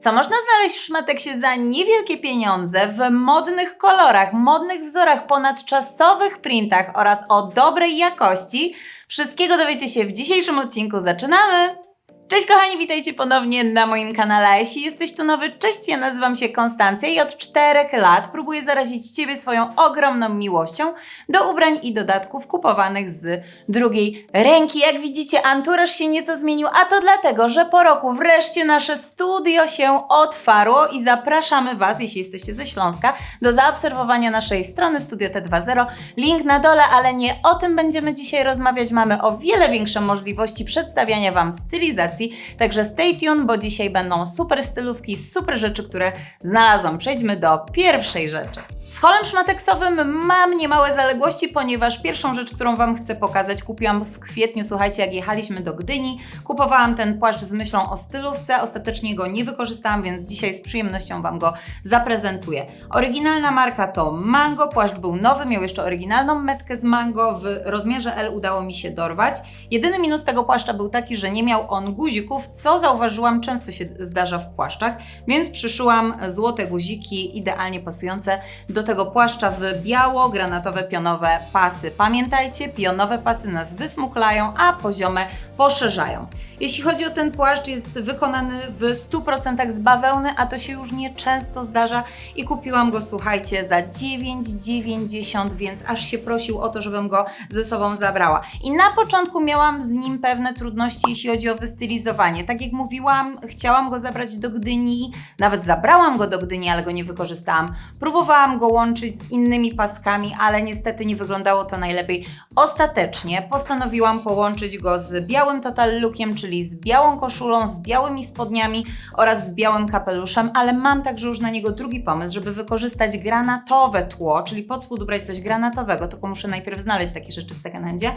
Co można znaleźć w szmateksie za niewielkie pieniądze, w modnych kolorach, modnych wzorach, ponadczasowych printach oraz o dobrej jakości? Wszystkiego dowiecie się w dzisiejszym odcinku. Zaczynamy! Cześć kochani, witajcie ponownie na moim kanale. Jeśli jesteś tu nowy, cześć, ja nazywam się Konstancja i od czterech lat próbuję zarazić Ciebie swoją ogromną miłością do ubrań i dodatków kupowanych z drugiej ręki. Jak widzicie, anturaż się nieco zmienił, a to dlatego, że po roku wreszcie nasze studio się otwarło i zapraszamy Was, jeśli jesteście ze Śląska, do zaobserwowania naszej strony Studio T2.0. Link na dole, ale nie o tym będziemy dzisiaj rozmawiać. Mamy o wiele większe możliwości przedstawiania Wam stylizacji, także stay tuned, bo dzisiaj będą super stylówki, super rzeczy, które znalazłam. Przejdźmy do pierwszej rzeczy. Z holem szmateksowym mam niemałe zaległości, ponieważ pierwszą rzecz, którą Wam chcę pokazać, kupiłam w kwietniu, słuchajcie, jak jechaliśmy do Gdyni. Kupowałam ten płaszcz z myślą o stylówce, ostatecznie go nie wykorzystałam, więc dzisiaj z przyjemnością Wam go zaprezentuję. Oryginalna marka to Mango, płaszcz był nowy, miał jeszcze oryginalną metkę z Mango, w rozmiarze L udało mi się dorwać. Jedyny minus tego płaszcza był taki, że nie miał on guzików, co zauważyłam, często się zdarza w płaszczach, więc przyszyłam złote guziki, idealnie pasujące do tego płaszcza w biało-granatowe pionowe pasy. Pamiętajcie, pionowe pasy nas wysmuklają, a poziome poszerzają. Jeśli chodzi o ten płaszcz, jest wykonany w 100% z bawełny, a to się już nieczęsto zdarza i kupiłam go, słuchajcie, za 9,90, więc aż się prosił o to, żebym go ze sobą zabrała. I na początku miałam z nim pewne trudności, jeśli chodzi o wystylizowanie. Tak jak mówiłam, chciałam go zabrać do Gdyni, nawet zabrałam go do Gdyni, ale go nie wykorzystałam. Próbowałam go łączyć z innymi paskami, ale niestety nie wyglądało to najlepiej. Ostatecznie postanowiłam połączyć go z białym Total Lookiem, czyli z białą koszulą, z białymi spodniami oraz z białym kapeluszem, ale mam także już na niego drugi pomysł, żeby wykorzystać granatowe tło, czyli pod spód ubrać coś granatowego, tylko muszę najpierw znaleźć takie rzeczy w second handzie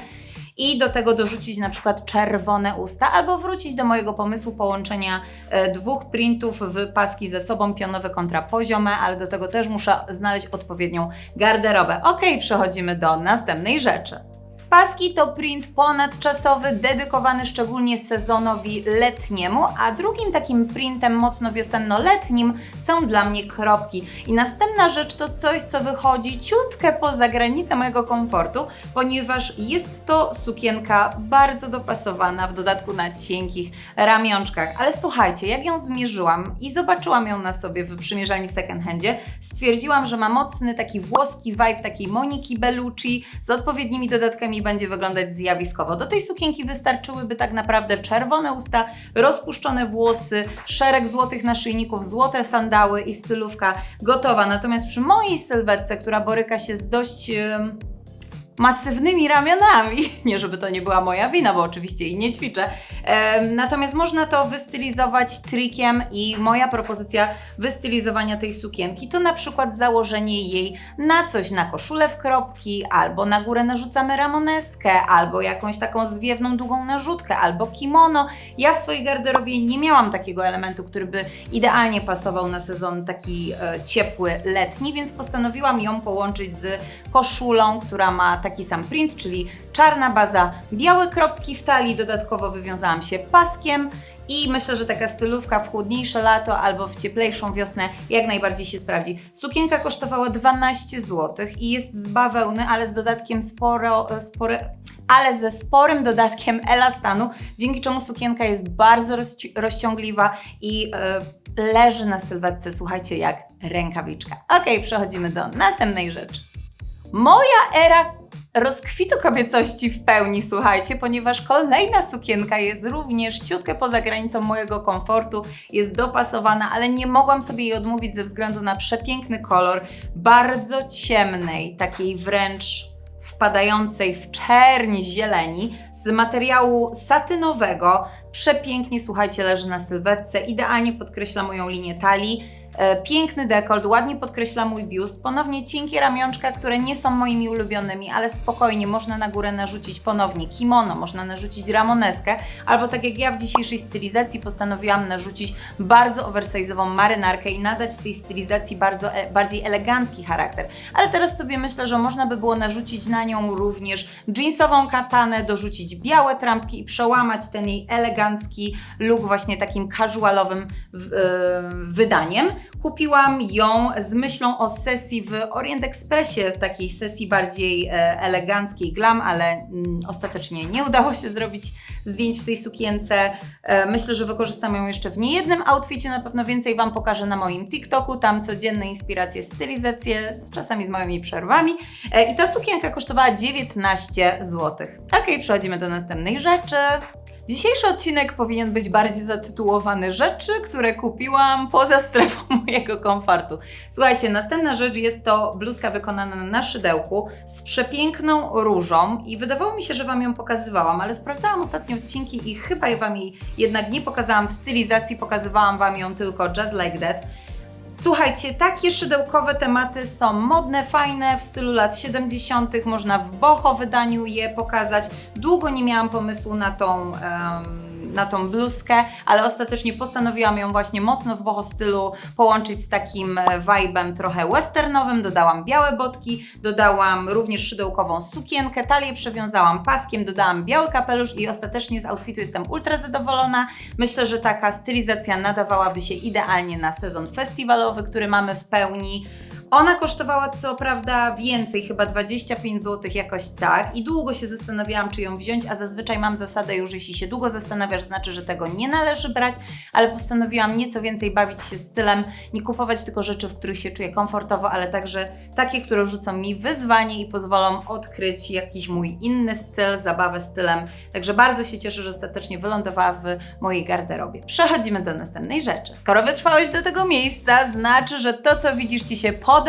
i do tego dorzucić na przykład czerwone usta, albo wrócić do mojego pomysłu połączenia e, dwóch printów w paski ze sobą, pionowe kontra poziome, ale do tego też muszę znaleźć odpowiednią garderobę. Ok, przechodzimy do następnej rzeczy. Paski to print ponadczasowy, dedykowany szczególnie sezonowi letniemu, a drugim takim printem mocno wiosenno-letnim są dla mnie kropki. I następna rzecz to coś, co wychodzi ciutkę poza granicę mojego komfortu, ponieważ jest to sukienka bardzo dopasowana, w dodatku na cienkich ramionczkach. Ale słuchajcie, jak ją zmierzyłam i zobaczyłam ją na sobie w przymierzalni w second handzie, stwierdziłam, że ma mocny taki włoski vibe takiej Moniki Bellucci z odpowiednimi dodatkami będzie wyglądać zjawiskowo. Do tej sukienki wystarczyłyby tak naprawdę czerwone usta, rozpuszczone włosy, szereg złotych naszyjników, złote sandały i stylówka gotowa. Natomiast przy mojej sylwetce, która boryka się z dość... masywnymi ramionami. Nie, żeby to nie była moja wina, bo oczywiście jej nie ćwiczę. Natomiast można to wystylizować trikiem i moja propozycja wystylizowania tej sukienki to na przykład założenie jej na coś, na koszulę w kropki, albo na górę narzucamy ramoneskę, albo jakąś taką zwiewną, długą narzutkę, albo kimono. Ja w swojej garderobie nie miałam takiego elementu, który by idealnie pasował na sezon taki e, ciepły, letni, więc postanowiłam ją połączyć z koszulą, która ma taki sam print, czyli czarna baza, białe kropki w talii, dodatkowo wywiązałam się paskiem i myślę, że taka stylówka w chłodniejsze lato albo w cieplejszą wiosnę jak najbardziej się sprawdzi. Sukienka kosztowała 12 zł i jest z bawełny, ale z dodatkiem sporo, spore, ale ze sporym dodatkiem elastanu, dzięki czemu sukienka jest bardzo rozci- rozciągliwa i e, leży na sylwetce, słuchajcie, jak rękawiczka. Ok, przechodzimy do następnej rzeczy. Moja era rozkwitu kobiecości w pełni, słuchajcie, ponieważ kolejna sukienka jest również ciutkę poza granicą mojego komfortu, jest dopasowana, ale nie mogłam sobie jej odmówić ze względu na przepiękny kolor, bardzo ciemnej, takiej wręcz wpadającej w czerń zieleni z materiału satynowego. Przepięknie, słuchajcie, leży na sylwetce, idealnie podkreśla moją linię talii. E, Piękny dekolt, ładnie podkreśla mój biust. Ponownie cienkie ramionczka, które nie są moimi ulubionymi, ale spokojnie można na górę narzucić ponownie kimono, można narzucić ramoneskę, albo tak jak ja w dzisiejszej stylizacji postanowiłam narzucić bardzo oversize'ową marynarkę i nadać tej stylizacji bardzo, e, bardziej elegancki charakter. Ale teraz sobie myślę, że można by było narzucić na nią również jeansową katanę, dorzucić białe trampki i przełamać ten jej elegancki elegancki look właśnie takim casualowym e, wydaniem. Kupiłam ją z myślą o sesji w Orient Expressie, w takiej sesji bardziej e, eleganckiej, glam, ale mm, ostatecznie nie udało się zrobić zdjęć w tej sukience. E, myślę, że wykorzystam ją jeszcze w niejednym outficie, na pewno więcej Wam pokażę na moim TikToku, tam codzienne inspiracje, stylizacje, z czasami z małymi przerwami. I ta sukienka kosztowała 19 zł. Okej, przechodzimy do następnej rzeczy. Dzisiejszy odcinek powinien być bardziej zatytułowany Rzeczy, które kupiłam poza strefą mojego komfortu. Słuchajcie, następna rzecz jest to bluzka wykonana na szydełku z przepiękną różą i wydawało mi się, że Wam ją pokazywałam, ale sprawdzałam ostatnio odcinki i chyba Wam jej jednak nie pokazałam w stylizacji, pokazywałam Wam ją tylko just like that. Słuchajcie, takie szydełkowe tematy są modne, fajne, w stylu lat 70., można w boho wydaniu je pokazać. Długo nie miałam pomysłu na tą. em, na tą bluzkę, ale ostatecznie postanowiłam ją właśnie mocno w boho stylu połączyć z takim e, vibem trochę westernowym. Dodałam białe botki, dodałam również szydełkową sukienkę, talię przewiązałam paskiem, dodałam biały kapelusz i ostatecznie z outfitu jestem ultra zadowolona. Myślę, że taka stylizacja nadawałaby się idealnie na sezon festiwalowy, który mamy w pełni. Ona kosztowała co prawda więcej, chyba 25 zł jakoś tak i długo się zastanawiałam, czy ją wziąć, a zazwyczaj mam zasadę już, jeśli się długo zastanawiasz, znaczy, że tego nie należy brać, ale postanowiłam nieco więcej bawić się stylem, nie kupować tylko rzeczy, w których się czuję komfortowo, ale także takie, które rzucą mi wyzwanie i pozwolą odkryć jakiś mój inny styl, zabawę stylem. Także bardzo się cieszę, że ostatecznie wylądowała w mojej garderobie. Przechodzimy do następnej rzeczy. Skoro wytrwałeś do tego miejsca, znaczy, że to, co widzisz, Ci się podoba,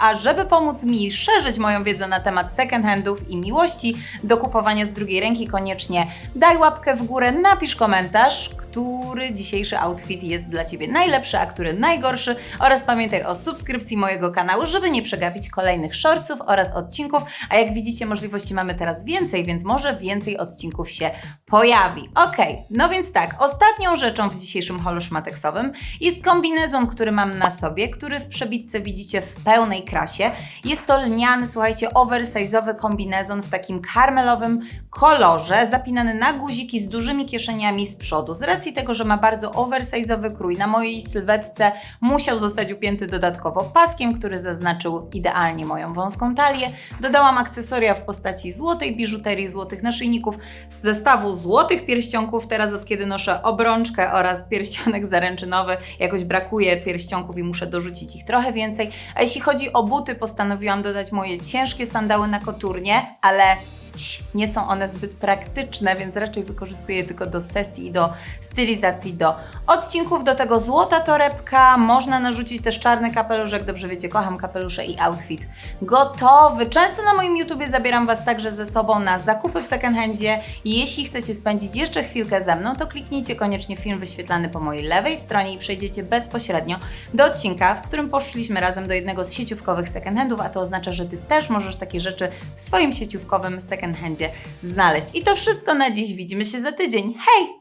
a żeby pomóc mi szerzyć moją wiedzę na temat second handów i miłości do kupowania z drugiej ręki, koniecznie daj łapkę w górę, napisz komentarz, który dzisiejszy outfit jest dla Ciebie najlepszy, a który najgorszy oraz pamiętaj o subskrypcji mojego kanału, żeby nie przegapić kolejnych shortsów oraz odcinków, a jak widzicie możliwości mamy teraz więcej, więc może więcej odcinków się pojawi. Okej, no więc tak, ostatnią rzeczą w dzisiejszym holu szmateksowym jest kombinezon, który mam na sobie, który w przebitce widzicie w pełnej krasie. Jest to lniany, słuchajcie, oversize'owy kombinezon w takim karmelowym kolorze, zapinany na guziki z dużymi kieszeniami z przodu. Z racji tego, że ma bardzo oversize'owy krój, na mojej sylwetce musiał zostać upięty dodatkowo paskiem, który zaznaczył idealnie moją wąską talię. Dodałam akcesoria w postaci złotej biżuterii, złotych naszyjników, z zestawu złotych pierścionków. Teraz od kiedy noszę obrączkę oraz pierścionek zaręczynowy, jakoś brakuje pierścionków i muszę dorzucić ich trochę więcej. A jeśli chodzi o buty, postanowiłam dodać moje ciężkie sandały na koturnie, ale Nie są one zbyt praktyczne, więc raczej wykorzystuję tylko do sesji i do stylizacji do odcinków. Do tego złota torebka, można narzucić też czarny kapelusz, jak dobrze wiecie, kocham kapelusze i outfit gotowy. Często na moim YouTubie zabieram Was także ze sobą na zakupy w second handzie. Jeśli chcecie spędzić jeszcze chwilkę ze mną, to kliknijcie koniecznie film wyświetlany po mojej lewej stronie i przejdziecie bezpośrednio do odcinka, w którym poszliśmy razem do jednego z sieciówkowych second handów, a to oznacza, że Ty też możesz takie rzeczy w swoim sieciówkowym second handzie znaleźć. I to wszystko na dziś. Widzimy się za tydzień. Hej!